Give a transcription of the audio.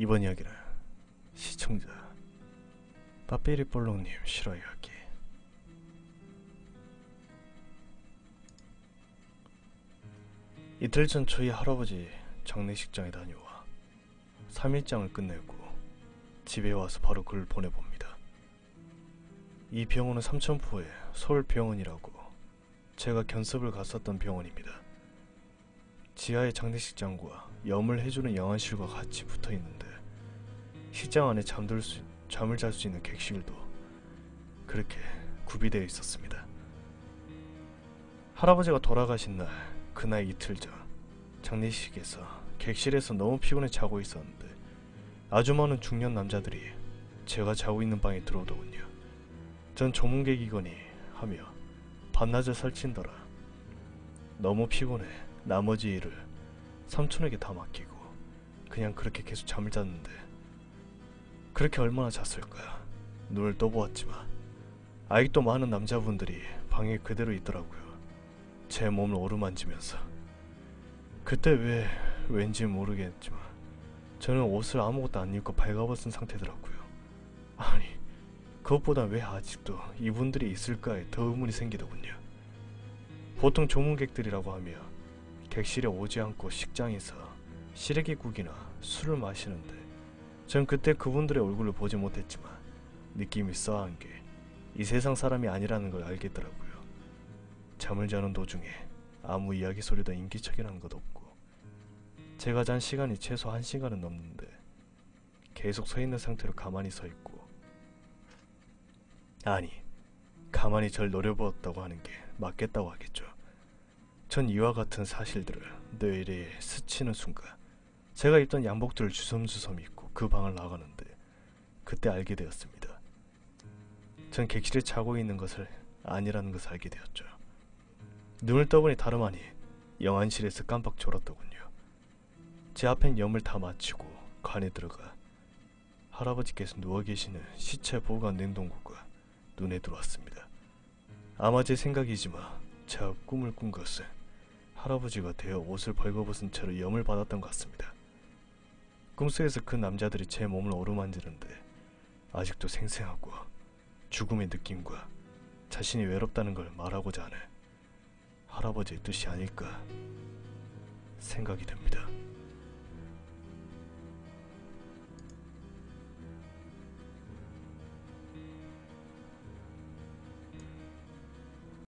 이번 이야기는 시청자 빠삐리볼롱님 실화 이야기 이틀 전 저희 할아버지 장례식장에 다녀와 3일장을 끝내고 집에 와서 바로 글을 보내봅니다. 이 병원은 삼천포의 서울병원이라고 제가 견습을 갔었던 병원입니다. 지하의 장례식장과 염을 해주는 영안실과 같이 붙어 있는데 식장 안에 잠들 수, 잠을 잘 수 있는 객실도 그렇게 구비되어 있었습니다. 할아버지가 돌아가신 날 그날 이틀 전 장례식에서 객실에서 너무 피곤해 자고 있었는데 아주 많은 중년 남자들이 제가 자고 있는 방에 들어오더군요. 전 조문객이거니 하며 밤낮을 설친더라. 너무 피곤해 나머지 일을 삼촌에게 다 맡기고 그냥 그렇게 계속 잠을 잤는데 그렇게 얼마나 잤을까 눈을 떠보았지만 아직도 많은 남자분들이 방에 그대로 있더라고요. 제 몸을 오르만지면서 그때 왜 왠지 모르겠지만 저는 옷을 아무것도 안 입고 발가벗은 상태더라고요. 아니 그것보다 왜 아직도 이분들이 있을까에 더 의문이 생기더군요. 보통 조문객들이라고 하며 객실에 오지 않고 식장에서 시래기 국이나 술을 마시는데 전 그때 그분들의 얼굴을 보지 못했지만 느낌이 쎄한 게 이 세상 사람이 아니라는 걸 알겠더라고요. 잠을 자는 도중에 아무 이야기 소리도 인기척이라는 것 없고 제가 잔 시간이 최소 한 시간은 넘는데 계속 서 있는 상태로 가만히 서 있고 아니 가만히 절 노려보았다고 하는 게 맞겠다고 하겠죠. 전 이와 같은 사실들을 뇌리에 스치는 순간 제가 입던 양복들을 주섬주섬 입고 그 방을 나가는데 그때 알게 되었습니다. 전 객실에 자고 있는 것을 아니라는 것을 알게 되었죠. 눈을 떠보니 다름 아니 영안실에서 깜빡 졸았더군요. 제 앞엔 염을 다 마치고 관에 들어가 할아버지께서 누워 계시는 시체 보관 냉동고가 눈에 들어왔습니다. 아마 제 생각이지만 제가 꿈을 꾼 것은 할아버지가 되어 옷을 벌거벗은 채로 염을 받았던 것 같습니다. 꿈속에서 그 남자들이 제 몸을 오르만지는데 아직도 생생하고 죽음의 느낌과 자신이 외롭다는 걸 말하고자 하는 할아버지의 뜻이 아닐까 생각이 됩니다.